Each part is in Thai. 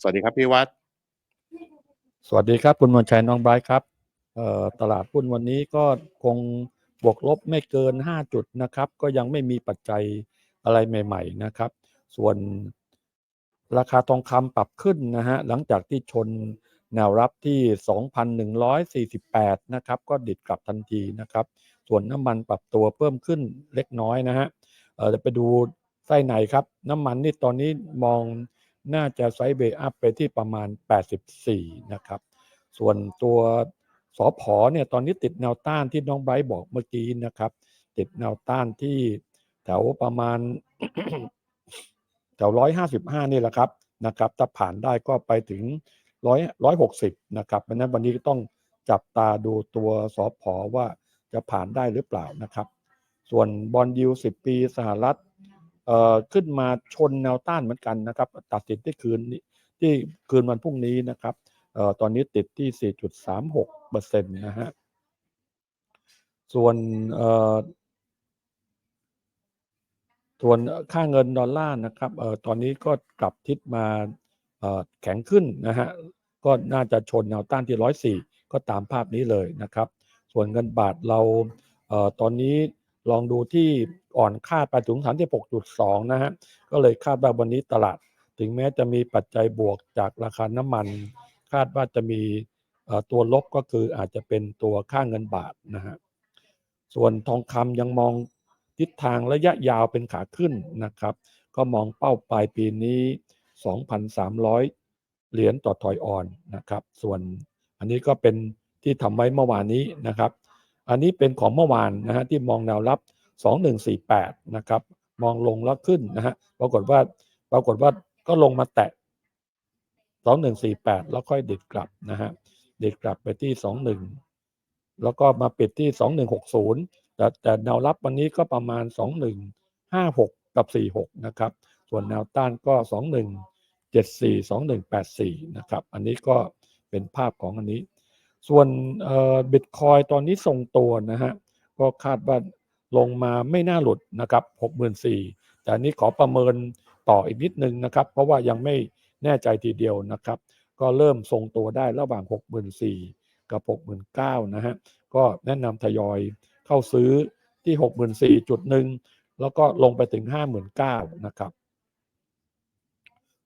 สวัสดีครับพี่วัด สวัสดีครับคุณมนชัยน้องไบรท์ครับเอ่อตลาดหุ้นวันนี้ก็คงบวกลบไม่เกิน 5 จุดนะครับ ก็ยังไม่มีปัจจัยอะไรใหม่ ๆนะครับ ส่วนราคาทองคำปรับขึ้นนะฮะหลังจากที่ชนแนวรับที่ 2,148 นะครับ ก็ดิดกลับทันทีนะครับ ส่วนน้ำมันปรับตัวเพิ่มขึ้นเล็กน้อยนะฮะเออจะไปดูไส้ในครับ น้ำมันนี่ตอนนี้มอง น่าจะไซด์เบย์อัพไปที่ประมาณ 84 นะครับ ส่วนตัวสอพอเนี่ยตอนนี้ติดแนวต้านที่น้องไบร์บอกเมื่อกี้นะครับ ติดแนวต้านที่แถวประมาณแถวร้อยห้าสิบห้านี่แหละครับนะครับถ้าผ่านได้ก็ไปถึงร้อยร้อยหกสิบนะครับเพราะฉะนั้นวันนี้ต้องจับตาดูตัวสอพอว่าจะผ่านได้หรือเปล่านะครับ ส่วนบอลยูสิปีสหรัฐ ขึ้นมาชนแนวต้านเหมือนกันนะครับ ตัดสินที่คืนที่คืนวันพรุ่งนี้นะครับออตอนนี้ติดที่ 4.36เปอร์เซ็นต์นะฮะส่วนส่วนค่าเงินดอลลาร์นะครับออตอนนี้ก็กลับทิศมาออแข็งขึ้นนะฮะก็น่าจะชนแนวต้านที่ร้อยสี่ก็ตามภาพนี้เลยนะครับ ส่วนเงินบาทเราเออตอนนี้ ลองดูที่อ่อนค่าไปถึงฐานที่6.2 นะฮะ ก็เลยคาดว่าวันนี้ตลาด ถึงแม้จะมีปัจจัยบวกจากราคาน้ำมัน คาดว่าจะมีตัวลบก็คืออาจจะเป็นตัวค่าเงินบาทนะฮะ ส่วนทองคำยังมองทิศทางระยะยาวเป็นขาขึ้นนะครับ ก็มองเป้าปลายปีนี้ 2,300 เหรียญต่อถอยออนนะครับ ส่วนอันนี้ก็เป็นที่ทำไว้เมื่อวานนี้นะครับ อันนี้เป็นของเมื่อวานนะฮะที่มองแนวรับ 2148 นะครับ มองลงแล้วขึ้นนะฮะปรากฏว่าปรากฏว่าก็ลงมาแตะ 2148 แล้วค่อยดิดกลับนะฮะดิดกลับไปที่ 21 แล้วก็มาปิดที่ 2160 แต่แต่แนวรับวันนี้ก็ประมาณ 2156 กับ 46 นะครับ ส่วนแนวต้านก็ 2174 2184 นะครับ อันนี้ก็เป็นภาพของอันนี้ ส่วนบิตคอยตอนนี้ทรงตัวนะฮะก็คาดว่าลงมาไม่น่าหลุดนะครับ64,000แต่อันนี้ขอประเมินต่ออีกนิดนึงนะครับ เพราะว่ายังไม่แน่ใจทีเดียวนะครับ ก็เริ่มทรงตัวได้ระหว่าง 64,000 กับ 69,000นะฮะก็แนะนำทยอยเข้าซื้อที่ 64,000จุดหนึ่งแล้วก็ลงไปถึง 59,000นะครับ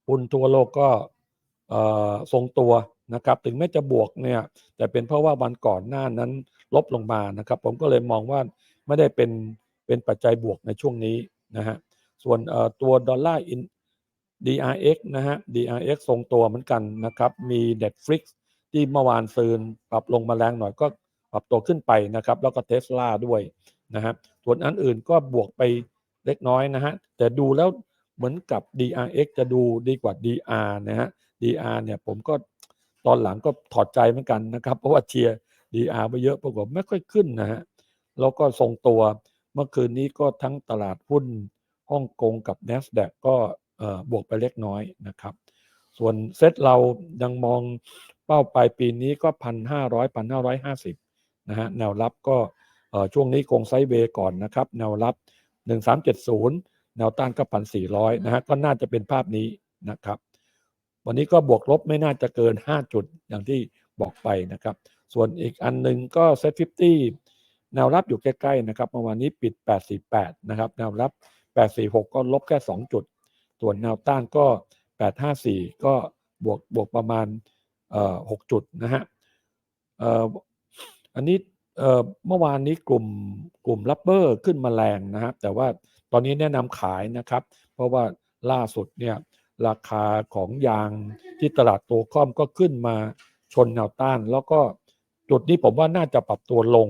หุ้นทั่วโลกก็ทรงตัว นะครับถึงแม้จะบวกเนี่ยแต่เป็นเพราะว่าวันก่อนหน้านั้นลบลงมานะครับ ผมก็เลยมองว่าไม่ได้เป็นเป็นปัจจัยบวกในช่วงนี้นะฮะส่วนตัวดอลลาร์อิน DRX นะฮะ DRX ทรงตัวเหมือนกันนะครับ มี Netflix ที่เมื่อวานซืนปรับลงมาแรงหน่อยก็ปรับตัวขึ้นไปนะครับ แล้วก็เทสลาด้วยนะฮะส่วนอันอื่นก็บวกไปเล็กน้อยนะฮะ แต่ดูแล้วเหมือนกับ DRX จะดูดีกว่า DR นะฮะ DR เนี่ยผมก็ ตอนหลังก็ถอดใจเหมือนกันนะครับ เพราะว่าเชียร์ DR ไปเยอะปรากฏไม่ค่อยขึ้นนะฮะแล้วก็ทรงตัวเมื่อคืนนี้ก็ทั้งตลาดหุ้นฮ่องกงกับ NASDAQ ก็บวกไปเล็กน้อยนะครับ ส่วนเซตเรายังมองเป้าปลายปีนี้ก็พันห้าร้อยพันห้าร้อยห้าสิบนะฮะแนวรับก็ช่วงนี้คงไซเวย์ก่อนนะครับ แนวรับหนึ่งสามเจ็ดศูนย์แนวต้านก็พันสี่ร้อยนะฮะก็น่าจะเป็นภาพนี้นะครับ วันนี้ก็บวกลบไม่น่าจะเกิน 5 จุดอย่างที่บอกไปนะครับ ส่วนอีกอันหนึ่งก็เซ็ต50แนวรับอยู่ใกล้ๆนะครับเมื่อวานนี้ปิด 848 นะครับ แนวรับ 846 ก็ลบแค่ 2 จุด ส่วนแนวต้านก็ 854 ก็บวกบวกประมาณเอ่อ6จุดนะฮะเอ่ออันนี้เอ่อเมื่อวานนี้กลุ่มกลุ่มรับเบอร์ขึ้นมาแรงนะครับแต่ว่าตอนนี้แนะนำขายนะครับ เพราะว่าล่าสุดเนี่ย ราคาของยางที่ตลาดโตคอมก็ขึ้นมาชนแนวต้าน แล้วก็จุดนี้ผมว่าน่าจะปรับตัวลง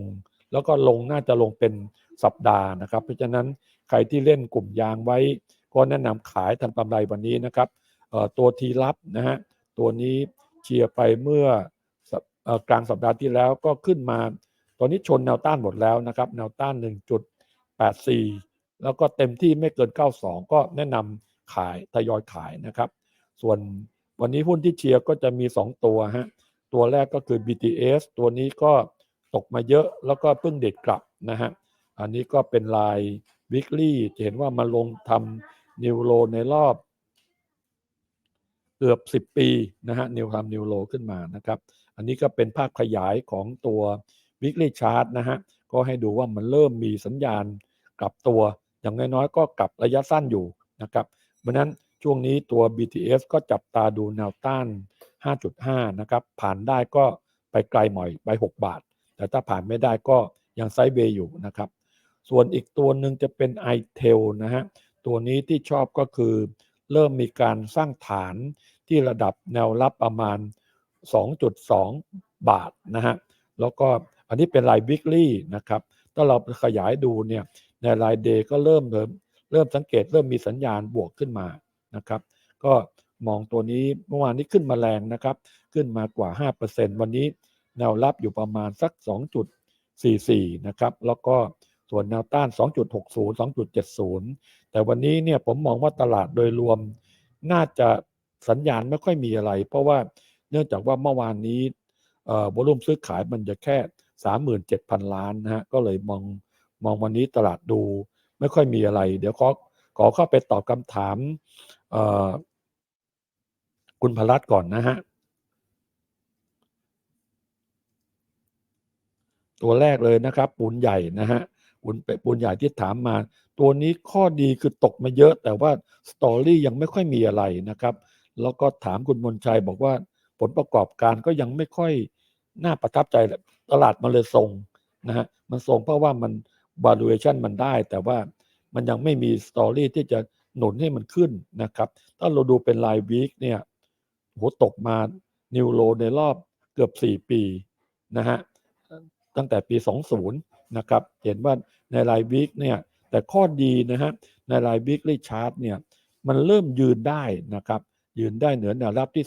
แล้วก็ลงน่าจะลงเป็นสัปดาห์นะครับ เพราะฉะนั้นใครที่เล่นกลุ่มยางไว้ ก็แนะนำขายทำกำไรวันนี้นะครับตัวทีรับนะฮะตัวนี้เชียร์ไปเมื่อสัปเอ่อกลางสัปดาห์ที่แล้วก็ขึ้นมา ตอนนี้ชนแนวต้านหมดแล้วนะครับ แนวต้าน 1.84 แล้วก็เต็มที่ไม่เกิน 92 ก็แนะนำ ขายทยอยขายนะครับ ส่วนวันนี้หุ้นที่เชียร์ก็จะมี 2 ตัวฮะตัวแรกก็คือ BTS ตัวนี้ก็ตกมาเยอะแล้วก็เพิ่งเด็ดกลับนะฮะอันนี้ก็เป็นลาย weekly จะเห็นว่ามาลงทำนิวโรในรอบเกือบ 10 ปีนะฮะนิวทำนิวโลขึ้นมานะครับ อันนี้ก็เป็นภาพขยายของตัว weekly chart นะฮะก็ให้ดูว่ามันเริ่มมีสัญญาณกลับตัว อย่างน้อยๆก็กลับระยะสั้นอยู่นะครับ เพราะนั้นช่วงนี้ตัว BTS ก็จับตาดูแนวต้าน 5.5 นะครับ ผ่านได้ก็ไปไกลหน่อยไป 6 บาท แต่ถ้าผ่านไม่ได้ก็ยังไซด์เวย์อยู่นะครับ ส่วนอีกตัวหนึ่งจะเป็น iTel นะฮะ ตัวนี้ที่ชอบก็คือ เริ่มมีการสร้างฐานที่ระดับแนวรับประมาณ 2.2 บาทนะฮะ แล้วก็อันนี้เป็นราย weekly นะครับ ถ้าเราขยายดูเนี่ยในราย day ก็เริ่มเริ่ม เริ่มสังเกตเริ่มมีสัญญาณบวกขึ้นมานะครับ ก็มองตัวนี้เมื่อวานนี้ขึ้นมาแรงนะครับ ขึ้นมากว่า 5%วันนี้แนวรับอยู่ประมาณสัก 2.44 นะครับ แล้วก็ส่วนแนวต้าน 2.60 2.70 แต่วันนี้เนี่ยผมมองว่าตลาดโดยรวม น่าจะสัญญาณไม่ค่อยมีอะไร เพราะว่าเนื่องจากว่าเมื่อวานนี้เอ่อวอลุ่มซื้อขายมันจะแค่ 37,000 ล้านนะฮะก็เลยมองมองวันนี้ตลาดดู ไม่ค่อยมีอะไร เดี๋ยวขอขอเข้าไปตอบคำถามเอ่อคุณพลัดก่อนนะฮะ ตัวแรกเลยนะครับ ปูนใหญ่นะฮะปูนเป็ดปูนใหญ่ที่ถามมา ตัวนี้ข้อดีคือตกมาเยอะ แต่ว่าสตอรี่ยังไม่ค่อยมีอะไรนะครับ แล้วก็ถามคุณมนชัยบอกว่าผลประกอบการก็ยังไม่ค่อยน่าประทับใจตลาดมันเลยทรงนะฮะมันทรงเพราะว่ามัน valuation มันได้ แต่ว่ามันยังไม่มีสตอรี่ที่จะหนุนให้มันขึ้นนะครับ ถ้าเราดูเป็นรายวีคเนี่ยโหตกมานิวโลในรอบเกือบ 4 ปีนะฮะตั้งแต่ปี 20 นะครับ เห็นว่าในรายวิกเนี่ย แต่ข้อดีนะฮะ ในรายวิกลี่ชาร์ตเนี่ย มันเริ่มยืนได้นะครับ ยืนได้เหนือแนวรับที่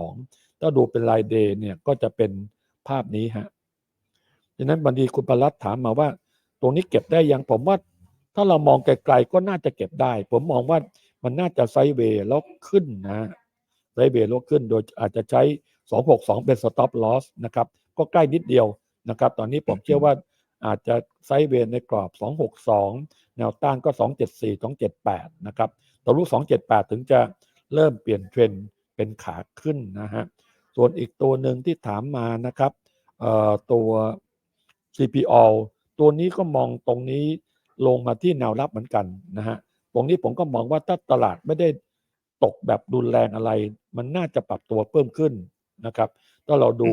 262 ถ้าดูเป็นรายเดย์เนี่ย ก็จะเป็นภาพนี้ฮะดังนั้นบันดีคุณปรัตถามมาว่า ตรงนี้เก็บได้ยังผมว่า ถ้าเรามองไกลๆก็น่าจะเก็บได้ ผมมองว่ามันน่าจะไซเวย์แล้วขึ้นนะไซเวย์แล้วขึ้นโดยอาจจะใช้ 262 เป็น stop loss นะครับ ก็ใกล้นิดเดียวนะครับ ตอนนี้ผมเชื่อว่าอาจจะไซเวย์ในกรอบ 262 แนวต้านก็ 274 278 นะครับทะลุ278 ถึงจะเริ่มเปลี่ยนเทรนด์เป็นขาขึ้นนะฮะ ส่วนอีกตัวหนึ่งที่ถามมานะครับเอ่อตัว CPO ตัวนี้ก็มองตรงนี้ลงมาที่แนวรับเหมือนกันนะฮะตรงนี้ผมก็มองว่าถ้าตลาดไม่ได้ตกแบบรุนแรงอะไร มันน่าจะปรับตัวเพิ่มขึ้นนะครับถ้าเราดู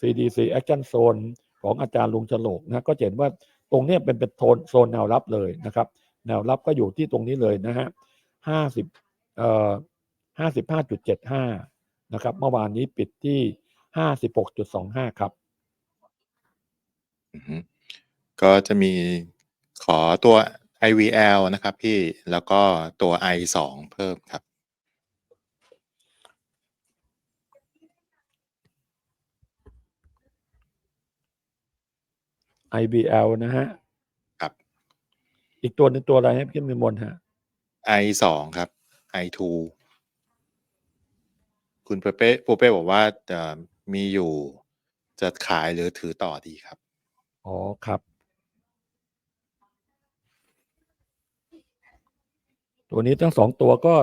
CDC Action Zone ของอาจารย์ลุงฉลกนะก็เห็นว่าตรงเนี้ยเป็นเป็นโซนโซนแนวรับเลยนะครับ แนวรับก็อยู่ที่ตรงนี้เลยนะฮะห้าสิบเอ่อห้าสิบห้าจุดเจ็ดห้านะครับ เมื่อวานนี้ปิดที่ห้าสิบหกจุดสองห้าครับอือฮึ ก็จะมีขอตัว IVL นะครับพี่แล้วก็ตัว I2 เพิ่มครับ IBL นะฮะครับ อีกตัวหนึงตัวอะไรให้พี่มีมนฮะ I2 ครับ I2 คุณเปเป้ปูเป้บอกว่าเอ่อมีอยู่จะขายหรือถือต่อดีครับ อ๋อครับ ตัวนี้ทั้งสองตัวก็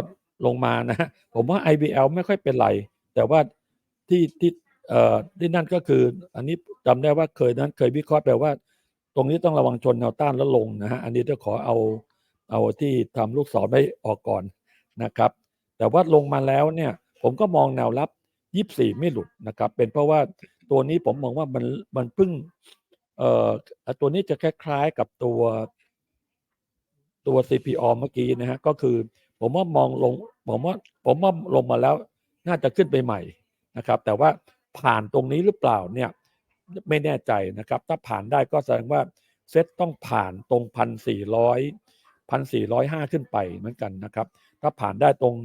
ลงมานะฮะผมว่า IBL ไม่ค่อยเป็นไร แต่ว่าที่ที่เอ่อที่นั่นก็คือ อันนี้จำได้ว่าเคยนั้นเคยวิเคราะห์แปลว่า ตรงนี้ต้องระวังชนแนวต้านแล้วลงนะฮะอันนี้จะขอเอาเอาที่ทำลูกศรไว้ออกก่อนนะครับ แต่ว่าลงมาแล้วเนี่ย ผมก็มองแนวรับ 24 ไม่หลุดนะครับ เป็นเพราะว่าตัวนี้ผมมองว่ามันมันเพิ่งเอ่อตัวนี้จะคล้ายๆกับตัว ตัว CPO เมื่อกี้นะฮะก็คือผมว่ามองลงผมว่าผมว่าลงมาแล้วน่าจะขึ้นไปใหม่นะครับ แต่ว่าผ่านตรงนี้หรือเปล่าเนี่ยไม่แน่ใจนะครับ ถ้าผ่านได้ก็แสดงว่าเซ็ตต้องผ่านตรงพันสี่ร้อยพันสี่ร้อยห้าขึ้นไปเหมือนกันนะครับ ถ้าผ่านได้ตรง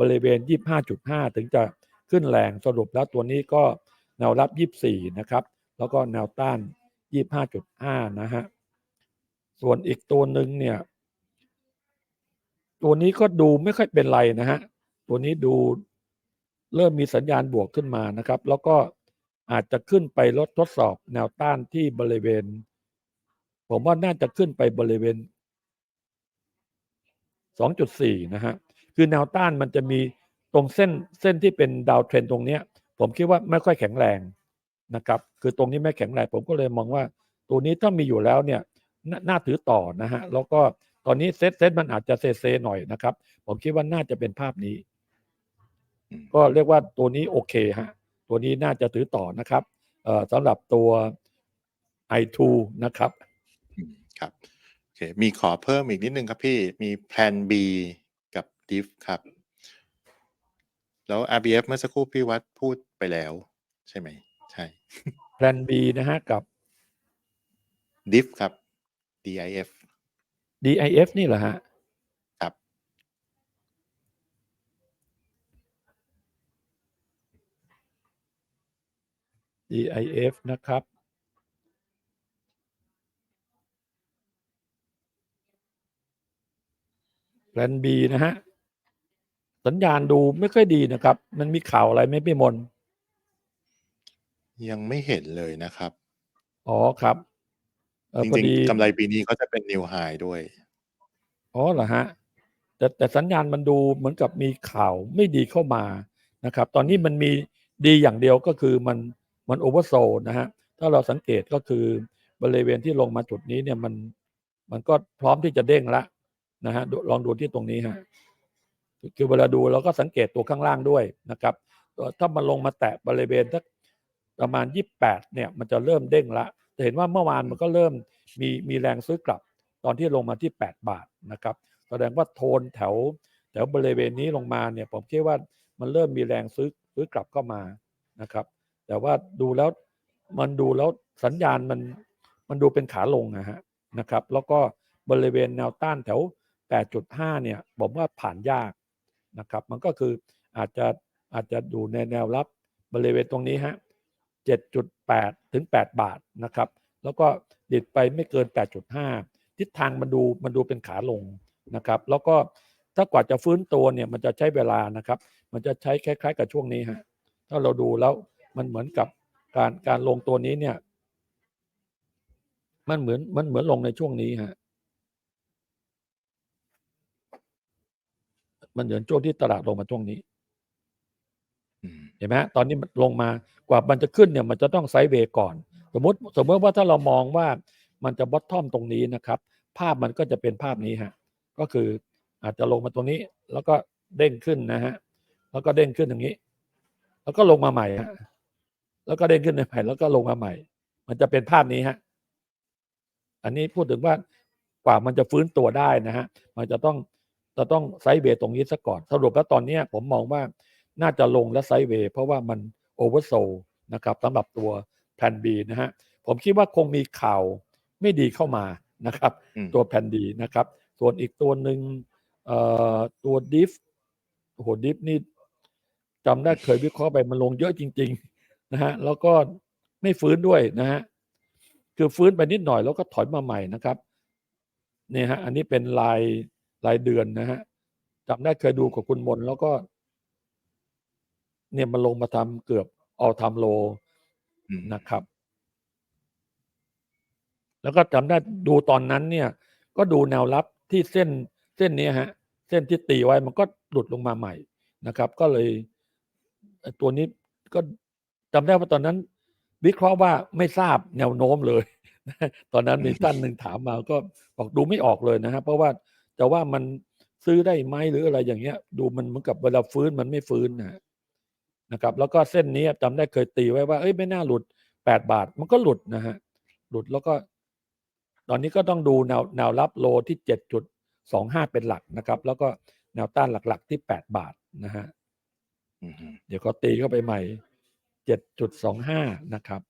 บริเวณยี่ห้าจุดห้าถึงจะขึ้นแรงสรุปแล้วตัวนี้ก็แนวรับยี่สี่นะครับ แล้วก็แนวต้านยี่ห้าจุดห้านะฮะส่วนอีกตัวหนึ่งเนี่ย ตัวนี้ก็ดูไม่ค่อยเป็นไรนะฮะ ตัวนี้ดูเริ่มมีสัญญาณบวกขึ้นมานะครับ แล้วก็อาจจะขึ้นไปลดทดสอบแนวต้านที่บริเวณ ผมว่าน่าจะขึ้นไปบริเวณ 2.4 นะฮะ คือแนวต้านมันจะมีตรงเส้นเส้นที่เป็นดาวเทรนตรงเนี้ยผมคิดว่าไม่ค่อยแข็งแรงนะครับ คือตรงนี้ไม่แข็งแรงผมก็เลยมองว่า ตัวนี้ถ้ามีอยู่แล้วเนี่ยนน่าถือต่อนะฮะ แล้วก็ ตอนนี้เซตเซตมันอาจจะเซเซหน่อยนะครับ ผมคิดว่าน่าจะเป็นภาพนี้อืมก็เรียกว่าตัวนี้โอเคฮะ ตัวนี้น่าจะถือต่อนะครับเอ่อสำหรับตัว i2 นะครับอืมครับโอเคมีขอเพิ่มอีกนิดนึงครับพี่มีแพลน B กับ diff ครับ แล้ว RBF เมื่อสักครู่พี่วัดพูดไปแล้ว ใช่ไหม ใช่แพลน B นะฮะกับ diff ครับ DIF DIF นี่เหรอฮะครับ DIF นะครับแพลน B นะฮะ สัญญาณดูไม่ค่อยดีนะครับ มันมีข่าวอะไรไหมพี่มน ยังไม่เห็นเลยนะครับ อ๋อครับ เอ่อจพอริง ดี ๆ กำไรปีนี้ก็จะเป็น new high ด้วย อ๋อเหรอฮะ แต่แต่สัญญาณมันดูเหมือนกับมีข่าวไม่ดีเข้ามานะครับ ตอนนี้มันมีดีอย่างเดียวก็คือมันมันโอเวอร์โซนะฮะ ถ้าเราสังเกตก็คือบริเวณที่ลงมาจุดนี้เนี่ยมันมันก็พร้อมที่จะเด้งละนะฮะดูลองดูที่ตรงนี้ฮะ คือเวลาดูเราก็สังเกตตัวข้างล่างด้วยนะครับตัวถ้ามันลงมาแตะบริเวณสักประมาณ 28เนี่ยมันจะเริ่มเด้งละจะ เห็นว่าเมื่อวานมันก็เริ่มมีมีแรงซื้อกลับ ตอนที่ลงมาที่ 8 บาทนะครับแสดงว่าโทนแถวแถวบริเวณนี้ลงมาเนี่ยผมคิดว่ามันเริ่มมีแรงซื้อซื้อกลับเข้ามานะครับ แต่ว่าดูแล้วมันดูแล้วสัญญาณมันมันดูเป็นขาลงนะฮะนะครับ แล้วก็บริเวณแนวต้านแถว 8.5 เนี่ยผมว่าผ่านยากนะครับ มันก็คืออาจจะอาจจะดูในแนวรับบริเวณตรงนี้ฮะ 7.8 ถึง 8 บาทนะครับ แล้วก็ดิดไปไม่เกิน 8.5 ทิศทางมันดูมันดูเป็นขาลงนะครับ แล้วก็ถ้ากว่าจะฟื้นตัวเนี่ยมันจะใช้เวลานะครับ มันจะใช้คล้าย ๆ กับช่วงนี้ฮะถ้าเราดูแล้วมันเหมือนกับการการลงตัวนี้เนี่ย มันเหมือนมันเหมือนลงในช่วงนี้ฮะมันเหมือนช่วงที่ตลาดลงมาช่วงนี้ เห็นไหมตอนนี้มันลงมากว่ามันจะขึ้นเนี่ยมันจะต้องไซด์เวย์ก่อน สมมติสมมติว่าถ้าเรามองว่ามันจะบอททอมตรงนี้นะครับ ภาพมันก็จะเป็นภาพนี้ฮะก็คืออาจจะลงมาตรงนี้ แล้วก็เด้งขึ้นนะฮะแล้วก็เด้งขึ้นอย่างนี้ แล้วก็ลงมาใหม่ฮะแล้วก็เด้งขึ้นใหม่แล้วก็ลงมาใหม่ มันจะเป็นภาพนี้ฮะอันนี้พูดถึงว่ากว่ามันจะฟื้นตัวได้นะฮะมันจะต้องจะต้องไซด์เวย์ตรงนี้ซะก่อน สรุปแล้วตอนนี้ผมมองว่า น่าจะลงและไซด์เวย์เพราะว่ามันโอเวอร์โซนะครับสำหรับตัวแพนบีนะฮะผมคิดว่าคงมีข่าวไม่ดีเข้ามานะครับอืมตัวแพนดีนะครับ ส่วนอีกตัวหนึ่งเอ่อตัวดิฟโอ้โหดิฟนี่จำได้เคยวิเคราะห์ไปมันลงเยอะจริง ๆนะฮะแล้วก็ไม่ฟื้นด้วยนะฮะคือฟื้นไปนิดหน่อยแล้วก็ถอยมาใหม่นะครับเนี่ยฮะอันนี้เป็นรายรายเดือนนะฮะจำได้เคยดูกับคุณมนแล้วก็ เนี่ยมันลงมาทำเกือบออทำโลอืมนะครับ แล้วก็จำได้ดูตอนนั้นเนี่ย ก็ดูแนวรับที่เส้นเส้นเนี้ยฮะ เส้นที่ตีไว้มันก็หลุดลงมาใหม่นะครับ ก็เลยเอ่อตัวนี้ก็จำได้ว่าตอนนั้น วิเคราะห์ว่าไม่ทราบแนวโน้มเลย ตอนนั้นมีท่านหนึ่งถามมาก็บอกดูไม่ออกเลยนะฮะเพราะว่าจะว่ามันซื้อได้ไหมหรืออะไรอย่างเงี้ย ดูมันเหมือนกับเวลาฟื้นมันไม่ฟื้นนะฮะ นะครับแล้วก็เส้นนี้จำได้เคยตีไว้ว่าเอ้ยไม่น่าหลุดแปดบาท มันก็หลุดนะฮะหลุดแล้วก็ ตอนนี้ก็ต้องดูแนวแนวรับโลที่เจ็ดจุดสองห้าเป็นหลักนะครับ แล้วก็แนวต้านหลักๆที่แปดบาทนะฮะอืมเดี๋ยวก็ตีเข้าไปใหม่เจ็ดจุดสองห้านะครับ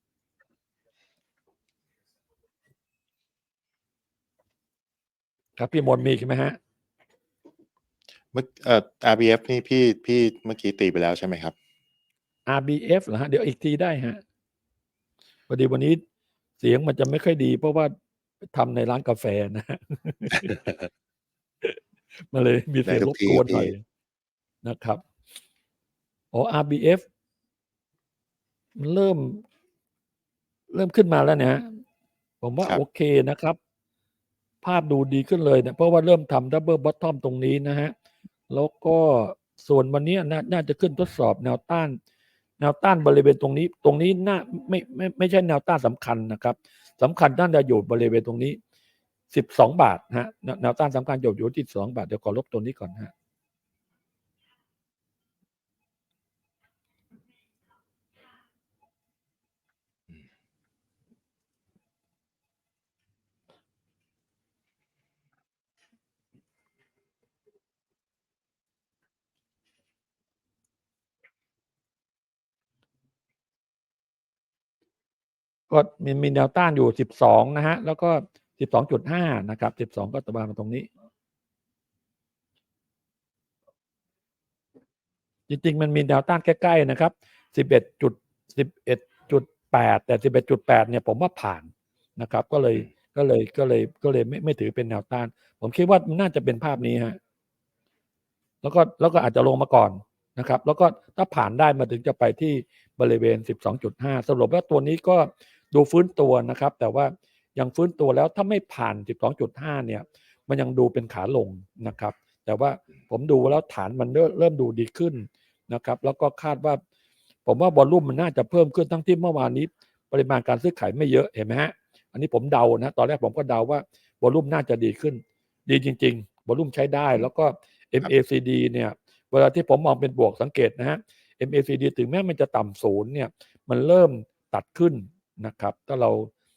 ครับพี่มนต์มีอีกไหมฮะเมื่อเอ่อ RBF นี่พี่พี่เมื่อกี้ตีไปแล้วใช่ไหมครับ RBF เหรอฮะ เดี๋ยวอีกทีได้ฮะพอดีวันนี้เสียงมันจะไม่ค่อยดี เพราะว่าทำในร้านกาแฟนะฮะมันเลยมีเสียงได้รทุบกที่กวนพี่หน่อยนะครับอ๋อ RBF มันเริ่ม เริ่มขึ้นมาแล้วนะฮะผมว่าครับโอเคนะครับ ภาพดูดีขึ้นเลยเนะเพราะว่าเริ่มทำดับเบิลบอททอมตรงนี้นะฮะ แล้วก็ส่วนวันนี้น่าน่าจะขึ้นทดสอบแนวต้าน แนวต้านบริเวณตรงนี้ ตรงนี้น่าไม่ไม่ไม่ใช่แนวต้านสำคัญนะครับ สำคัญน่าจะอยู่บริเวณตรงนี้ 12 บาทนะฮะแนวต้านสำคัญอยู่อยู่ที่12บาทเดี๋ยวขอลบตัวนี้ก่อนฮะ ก็มีมีแนวต้านอยู่สิบสองนะฮะ แล้วก็สิบสองจุดห้านะครับสิบสองก็ตะบานมาตรงนี้ จริงๆ มันมีแนวต้านใกล้ๆ นะครับสิบเอ็ดจุดสิบเอ็ดจุดแปดแต่สิบเอ็ดจุดแปดเนี่ยผมว่าผ่านนะครับ ก็เลยก็เลยก็เลยก็เลยไม่ไม่ถือเป็นแนวต้าน ผมคิดว่ามันน่าจะเป็นภาพนี้ฮะ แล้วก็แล้วก็อาจจะลงมาก่อนนะครับ แล้วก็ถ้าผ่านได้มาถึงจะไปที่บริเวณ 12.5 สรุปว่าตัวนี้ก็ ดูฟื้นตัวนะครับ แต่ว่ายังฟื้นตัวแล้วถ้าไม่ผ่าน 12.5 เนี่ย มันยังดูเป็นขาลงนะครับ แต่ว่าผมดูแล้วฐานมันเริ่มดูดีขึ้นนะครับ แล้วก็คาดว่า ผมว่าบอลลุ่มมันน่าจะเพิ่มขึ้นทั้งที่เมื่อวานนี้ ปริมาณการซื้อขายไม่เยอะเห็นไหมฮะอันนี้ผมเดานะ ตอนแรกผมก็เดาว่าบอลลุ่มน่าจะดีขึ้น ดีจริงๆบอลลุ่มใช้ได้ แล้วก็ MACD เนี่ย เวลาที่ผมมองเป็นบวกสังเกตนะฮะ MACD ถึงแม้มันจะต่ำศูนย์เนี่ย มันเริ่มตัดขึ้น นะครับ ถ้าเรา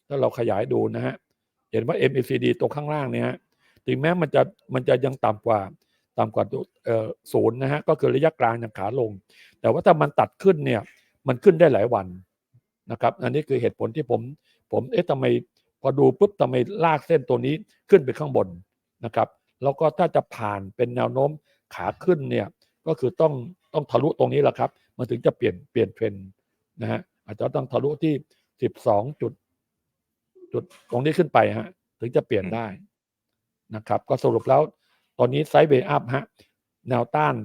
ถ้าเราขยายดูนะฮะเห็นว่า MACD ตัวข้างล่างเนี่ยถึงแม้มันจะมันจะยังต่ำกว่าต่ำกว่าศูนย์นะฮะก็คือระยะกลางยังขาลง แต่ว่าถ้ามันตัดขึ้นเนี่ยมันขึ้นได้หลายวันนะครับ อันนี้คือเหตุผลที่ผม ผมเอ๊ะทำไมพอดูปุ๊บทำไมลากเส้นตัวนี้ขึ้นไปข้างบนนะครับ แล้วก็ถ้าจะผ่านเป็นแนวโน้มขาขึ้นเนี่ยก็คือต้องต้องทะลุตรงนี้แหละครับ มันถึงจะเปลี่ยนเปลี่ยนเทรนนะฮะอาจจะต้องทะลุที่ สิบสองจุด จุดตรงนี้ขึ้นไปฮะ ถึงจะเปลี่ยนได้นะครับ ก็สรุปแล้ว ตอนนี้ไซด์เวย์อัพฮะ แนวต้าน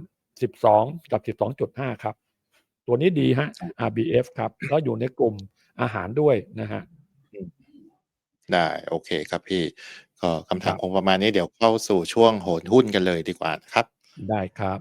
สิบสองกับสิบสองจุดห้าครับ ตัวนี้ดีฮะ RBF ครับ แล้วอยู่ในกลุ่มอาหารด้วยนะฮะได้ โอเคครับพี่ ก็คำถามครับคงประมาณนี้เดี๋ยวเข้าสู่ช่วงโหนหุ้นกันเลยดีกว่านะครับ ได้ครับ